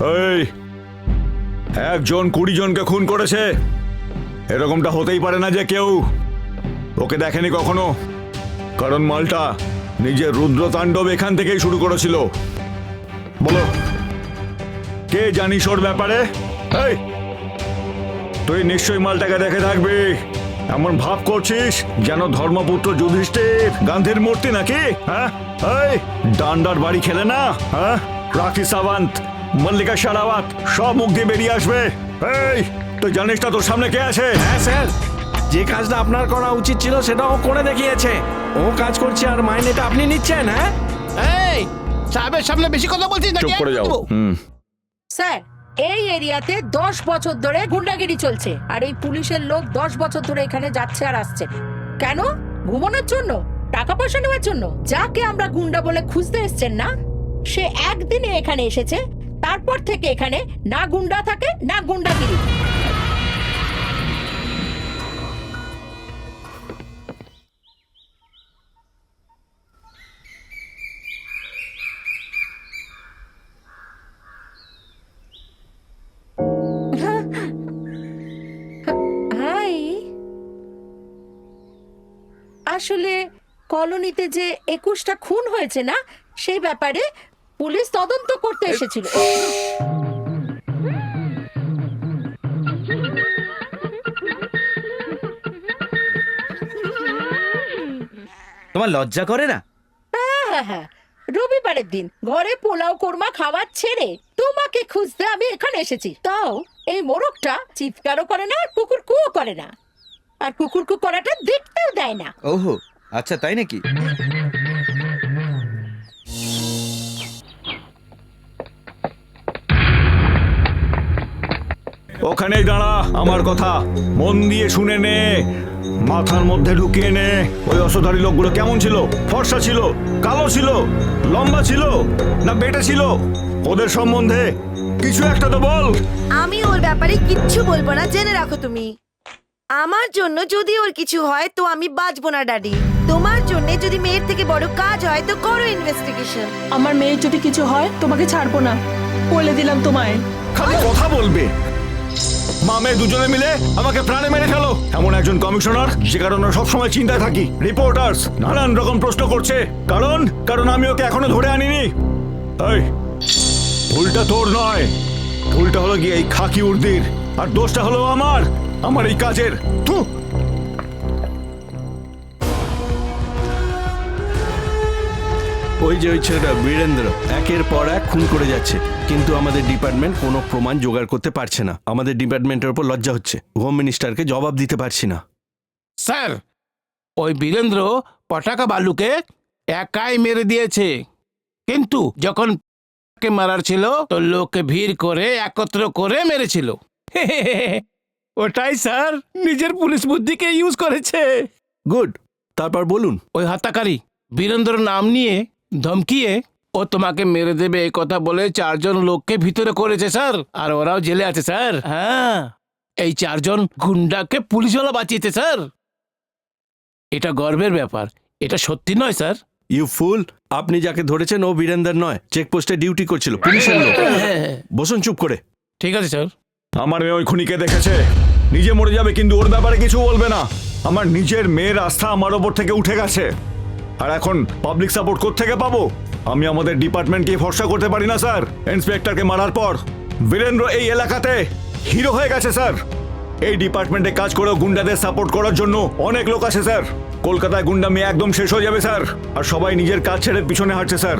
এই, একজন কুড়ি জনকে খুন করেছে। এরকমটা হতেই পারে না যে কেউ ওকে দেখেনি কখনো। কারণ মালটা নিজের রুদ্র তাণ্ডব এখান থেকেই শুরু করেছিল। বলো, কে জানিস ওর ব্যাপারে? এই, তুই নিশ্চয়ই মালটাকে দেখে থাকবি। এমন ভাব করছিস যেন ধর্মপুত্র যুধিষ্ঠির গান্ধীর মূর্তি নাকি? হ্যাঁ? এই, ডান্ডার বাড়ি খেলে না? হ্যাঁ? রাখি সাওয়ান্ত মল্লিকা সারাওয়াত সব মুখ দিয়ে বেরিয়ে আসবে। এই তুই জানিস না তোর সামনে কে আছে? হ্যাঁ স্যার। যে কাজটা আপনার করা উচিত ছিল সেটা ও করে দেখিয়েছে। ও কাজ করছে আর মাইনেটা আপনি নিচ্ছেন হ্যাঁ? এই সাহেবের সামনে বেশি কথা বলছিস নাকি? চুপ করে যাও। হুম। স্যার এই এরিয়াতে দশ বছর ধরে গুন্ডাগিরি চলছে। আর এই পুলিশের লোক দশ বছর ধরে এখানে যাচ্ছে আর আসছে। কেন? ঘুমানোর জন্য? টাকা পয়সা নেওয়ার জন্য? যাকে আমরা গুন্ডা বলে খুঁজতে এসছেন না? সে একদিনে এখানে এসেছে। তারপর থেকে এখানে না গুন্ডা থাকে, না গুন্ডাগিরি। আসলে কলোনিতে যে একুশটা খুন হয়েছে না, সেই ব্যাপারে পুলিশ তদন্ত করতে এসেছিল। তোমার লজ্জা করে না? হ্যাঁ হ্যাঁ রবিবারের দিন ঘরে পোলাও কোরমা খাবার ছেড়ে তোমাকে খুঁজতে আমি এখানে এসেছি। তাও এই মোরগটা চিৎকারও করে না আর কুকুর কুও করে না। আর কুকুর কু করাটা দেখতেও দেয় না। ওহো আচ্ছা তাই নাকি? ওখানেই দাঁড়া আমার কথা। মন দিয়ে শুনে নে। মাথার মধ্যে ঢুকিয়ে নে। ওই অসধারী লোকগুলো কেমন ছিল? ফর্সা ছিল? কালো ছিল? লম্বা ছিল? না বেটে ছিল? ওদের সম্বন্ধে কিছু একটা তো বল। আমি ওর ব্যাপারে কিচ্ছু বলব না জেনে রাখো তুমি। আমার জন্য যদি ওর কিছু হয় তো আমি বাঁচবো না ড্যাডি তোমার জন্য যদি মেয়ের থেকে বড় কাজ হয় তো করো ইনভেস্টিগেশন আমার মেয়ের যদি কিছু হয় তোমাকে ছাড়বো না। বলে দিলাম তোমায়। খালি কথা বলবে। মামে দুজনে মিলে আমাকে প্রাণে মেরে ফেলো। এমন একজন কমিশনার, যে কারণে সবসময় চিন্তায় থাকি। রিপোর্টার্স নানান রকম প্রশ্ন করছে। কারণ? কারণ আমি ওকে এখনও ধরে আনিনি। এই, ভুলটা তোর নয়। ভুলটা হলো গিয়ে এই খাকি উর্দির। আর দোষটা হলো আমার। আমার এই কাজের। তু ওই যে ওই ছেলেটা বীরেন্দ্র একের পর এক খুন করে যাচ্ছে। কিন্তু আমাদের ডিপার্টমেন্ট কোনো প্রমাণ জোগাড় করতে পারছে না। আমাদের ডিপার্টমেন্টের উপর লজ্জা হচ্ছে। হোম মিনিস্টারকে জবাব দিতে পারছি না। স্যার ওই বীরেন্দ্র পটাকা বালুকে একাই মেরে দিয়েছে। কিন্তু যখন কে মারার ছিল তো লোককে ভিড় করে একত্র করে মেরেছিল। ওটাই স্যার নিজের পুলিশ বুদ্ধিকে ইউজ করেছে। গুড তারপর বলুন। ওই হত্যাকারী বীরেন্দ্র নাম নিয়ে ধমকিয়ে ও তোমাকে মেরে দেবে এই কথা বলে চারজন লোককে ভিতরে করেছে স্যার। আর ওরাও জেলে আছে স্যার। হ্যাঁ। এই চারজন গুন্ডাকে পুলিশওয়ালা বাঁচিয়েছে স্যার। এটা গর্বের ব্যাপার। এটা সত্যি নয় স্যার। ইউ ফুল আপনি যাকে ধরেছেন ও বীরেন্দ্র নয়। চেকপোস্টে ডিউটি করছিল পুলিশের লোক। বসুন চুপ করে। ঠিক আছে স্যার। আমার মেয়ে ওই খুনিকে দেখেছে। নিজে মরে যাবে কিন্তু ওর ব্যাপারে কিছু বলবে না। আমার নিজের মেয়ের আস্থা আমার ওপর থেকে উঠে গেছে। আর এখন পাবলিক সাপোর্ট কোথ থেকে পাবো? আমি আমাদের ডিপার্টমেন্টকে ভরসা করতে পারি না স্যার। ইন্সপেক্টরকে মারার পর। বীরেন্দ্র এই এলাকাতে হিরো হয়ে গেছে স্যার। এই ডিপার্টমেন্টে কাজ করেও গুন্ডাদের সাপোর্ট করার জন্য অনেক লোক আছে স্যার। কলকাতায় গুন্ডামি একদম শেষ হয়ে যাবে স্যার। আর সবাই নিজের কাজ ছেড়ে পিছনে হাঁটছে স্যার।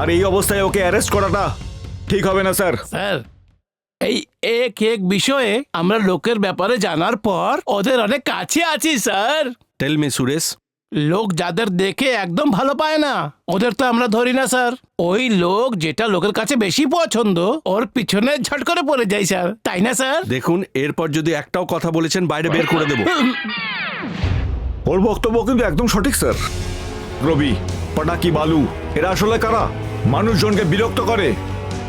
আর এই অবস্থায় ওকে অ্যারেস্ট করাটা ঠিক হবে না স্যার। স্যার এই এক এক বিষয়ে আমরা লোকের ব্যাপারে জানার পর ওদের অনেক কাছে আছি স্যার। টেল মি সুরেশ লোক যাদের দেখে একদম ভালো পায় না ওদের তো আমরা ধরি না স্যার। ওই লোক যেটা লোকের কাছে বেশি পছন্দ ওর পিছনে ঝট করে পড়ে যায় স্যার। তাই না স্যার? দেখুন এরপর যদি একটাও কথা বলেছেন বাইরে বের করে দেবো। ওর বক্তব্য কিন্তু একদম সঠিক স্যার। রবি পটাকি বালু এরা আসলে কারা? মানুষজনকে বিরক্ত করে।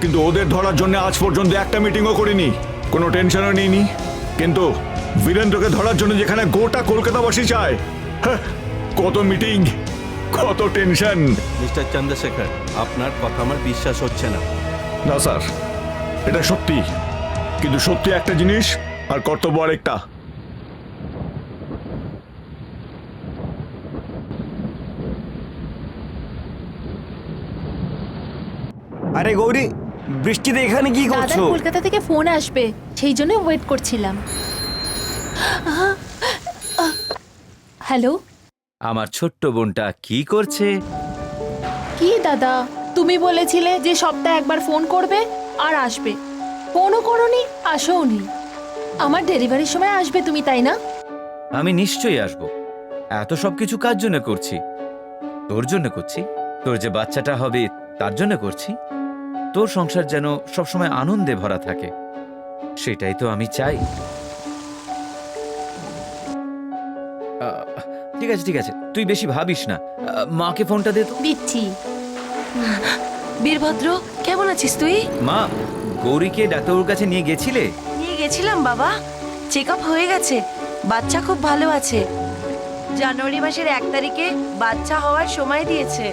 কিন্তু ওদের ধরার জন্য আজ পর্যন্ত একটা মিটিংও করিনি। কোনো টেনশনও নিইনি। কিন্তু বীরেন্দ্রকে ধরার জন্য যেখানে গোটা কলকাতাবাসী চায় হ্যাঁ, কত মিটিং কত টেনশন। মিস্টার চন্দ্রশেখর আপনার কথা আমার বিশ্বাস হচ্ছে না। না স্যার এটা সত্যি। কিন্তু সত্যি একটা জিনিস আর কর্তব্য আরেকটা। আরে গৌরী বৃষ্টিতে এখানে কি দাদা করছ? কলকাতা থেকে ফোন আসবে সেই জন্য ওয়েট করছিলাম। হ্যালো? আমার ছোট্ট বোনটা কি করছে? কি দাদা তুমি বলেছিলে যে সপ্তাহে একবার ফোন করবে আর আসবে। ফোনও করনি আসোওনি। আমার ডেলিভারির সময় আসবে তুমি তাই না? আমি নিশ্চয়ই আসব। এত সব কিছু কার জন্য করছি? তোর জন্য করছি? তোর যে বাচ্চাটা হবে তার জন্য করছি? তোর সংসার যেন সবসময় আনন্দে ভরা থাকে। সেটাই তো আমি চাই। আহ, ঠিক আছে ঠিক আছে। তুই বেশি ভাবিস না। মাকে ফোনটা দে তো। দিচ্ছি বীরভদ্র কেমন আছিস তুই? মা গৌরীকে ডাক্তারবাবুর কাছে নিয়ে গেছিলে? নিয়ে গেছিলাম বাবা। চেক আপ হয়ে গেছে। বাচ্চা খুব ভালো আছে। জানুয়ারি মাসের এক তারিখে বাচ্চা হওয়ার সময় দিয়েছে।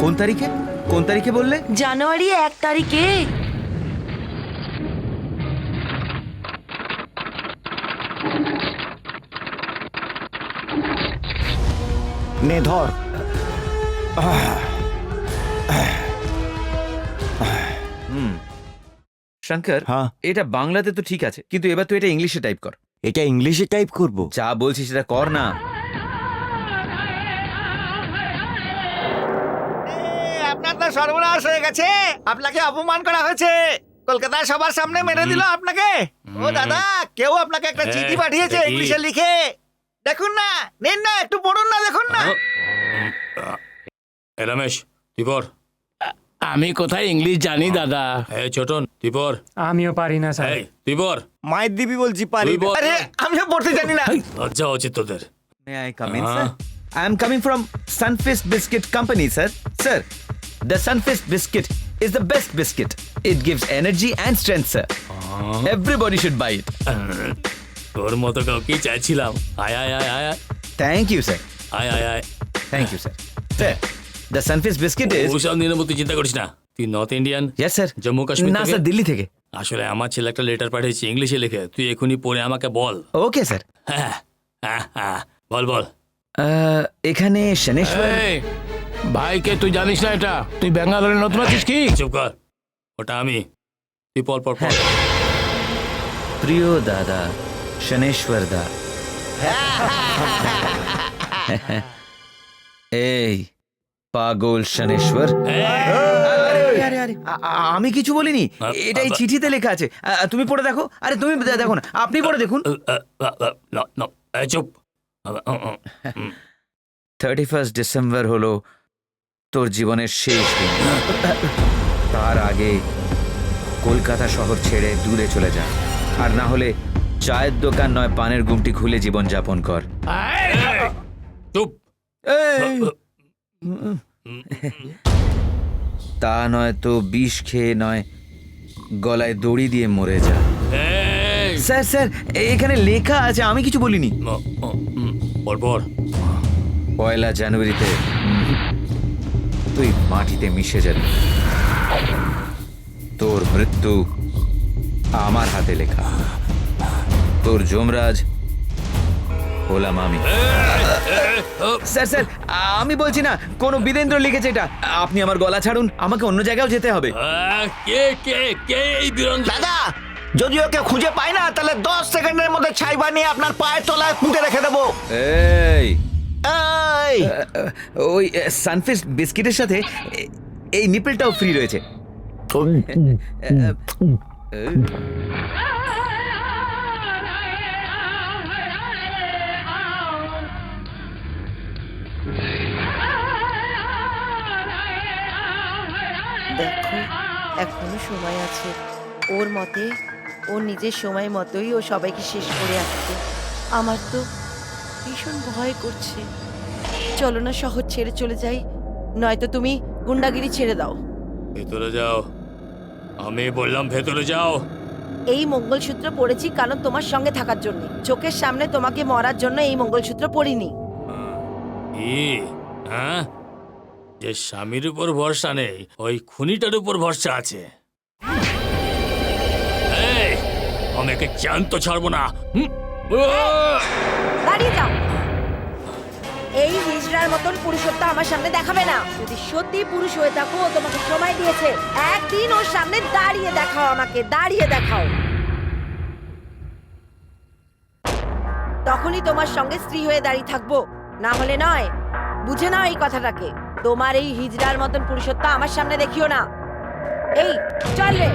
কোন তারিখে? কোন তারিখে বললে? জানুয়ারি এক তারিখে। নে ধর। শঙ্কর হ্যাঁ? এটা বাংলাতে তো ঠিক আছে কিন্তু এবার তুই এটা ইংলিশে টাইপ কর। এটা ইংলিশে টাইপ করব? যা বলছিস সেটা কর না। আপনার তো সর্বনাশ হয়ে গেছে। আপনাকে অপমান করা হয়েছে। কলকাতায় সবার সামনে মেরে দিল আপনাকে। ও দাদা কেউ আপনাকে একটা চিঠি পাঠিয়েছে ইংলিশে লিখে। দেখুন না নিন না একটু পড়ুন না দেখুন না এ রমেশ তুই আমি কোথায় ইংলিশ জানি দাদা এ ছোটন তুই পর আমিও পারি না এই তুই পর মায়ের দিবি বলছি পারি তুই পর আরে আমিও পড়তে জানি না লজ্জা উচিত তোদের May I come in, Uh-huh. sir? I am coming from Sunfist Biscuit Company, sir. Sir, the Sunfist Biscuit is the best biscuit. It gives energy and strength, sir. Everybody should buy it. তোর মতো কাউকে চাইছিলাম। আয় আয় আয় আয় আয়। Thank you, sir. আয় আয় আয়। Thank you sir Sir, the Sunfist Biscuit is... ওসব নিয়ে নেব, তুই চিন্তা করিস না। তুই north Indian Yes, sir Jammu Kashmir না থেকে? স্যার দিল্লি থেকে। আসলে আমার ছেলে একটা লেটার পাঠিয়েছে ইংলিশে লিখে। তুই এখনই পড়ে আমাকে বল। ওকে স্যার হ্যাঁ হ্যাঁ হ্যাঁ। বল বল। এখানে শনেশ্বর এই, ভাইকে তুই জানিস না এটা? তুই ব্যাঙ্গালোরে নতুন আছিস কি? চুপ কর। ওটা আমি। তুই পর পর পর প্রিয় দাদা শনেশ্বর দা এই পাগল শনেশ্বর আরে, আরে, আরে, আ- আ- আমি কিছু বলিনি। এটা এই চিঠিতে লেখা আছে। আ, তুমি পড়ে দেখো। আরে তুমি দে- দেখো না আপনি পড়ে দেখুন। না না এই চুপ। থার্টি ফার্স্ট ডিসেম্বর হলো তোর জীবনের শেষ দিন। তার আগে কলকাতা শহর ছেড়ে দূরে চলে যা। আর না হলে চায়ের দোকান নয় পানের গুমটি খুলে জীবন যাপন কর। চুপ। তা নয় তো বিষ খেয়ে নয় গলায় দড়ি দিয়ে মরে যা। এই। স্যার স্যার এখানে লেখা আছে আমি কিছু বলিনি। ম- ম- ম, পর পর। পয়লা জানুয়ারিতে তুই মাটিতে মিশে যাবি। তোর মৃত্যু আমার হাতে লেখা। তোর যমরাজ হলাম আমি। স্যার স্যার আমি বলছি না কোন বীরেন্দ্র লিখেছে এটা। আপনি আমার গলা ছাড়ুন আমাকে অন্য জায়গাও যেতে হবে। আহ, কে কে কে এই বীরন্দ্র? দাদা যদি ওকে খুঁজে পাই না তাহলে দশ সেকেন্ডের মধ্যে ছাই বানিয়ে আপনার পায়ের তলায় পুঁতে রেখে দেবো। এই। এই। ওই সানফিস্ট বিস্কিটের সাথে এই নিপেলটাও ফ্রি রয়েছে। এখনও সময় আছে। ওর মতে ওর নিজের সময় মতোই ও সবাইকে শেষ করে আসছে। আমার তো ভীষণ ভয় করছে। চলো না শহর ছেড়ে চলে যাই নয়তো তুমি গুন্ডাগিরি ছেড়ে দাও। ভেতরে যাও। আমি বললাম ভেতরে যাও। এই মঙ্গলসূত্র পড়েছি কারণ তোমার সঙ্গে থাকার জন্য। চোখের সামনে তোমাকে মরার জন্য এই মঙ্গলসূত্র পড়িনি। হ্যাঁ? যে স্বামীর উপর ভরসা নেই, ওই খুনিটার উপর ভরসা আছে। আমি একে জ্যান্ত ছাড়বো না? দাঁড়িয়ে যাও। এই হিজড়ার মতন পুরুষত্ব আমার সামনে দেখাবে না। যদি সত্যি পুরুষ হয়ে থাকো, ও তোমাকে সময় দিয়েছে। একদিন ওর সামনে দাঁড়িয়ে দেখাও আমাকে, দাঁড়িয়ে দেখাও। তখনই তোমার সঙ্গে স্ত্রী হয়ে দাঁড়িয়ে থাকব। না হলে নয়, বুঝে নাও এই কথাটাকে। তোমার এই হিজড়ার মতন পুরুষত্ব আমার সামনে দেখিও না। এই চল রে।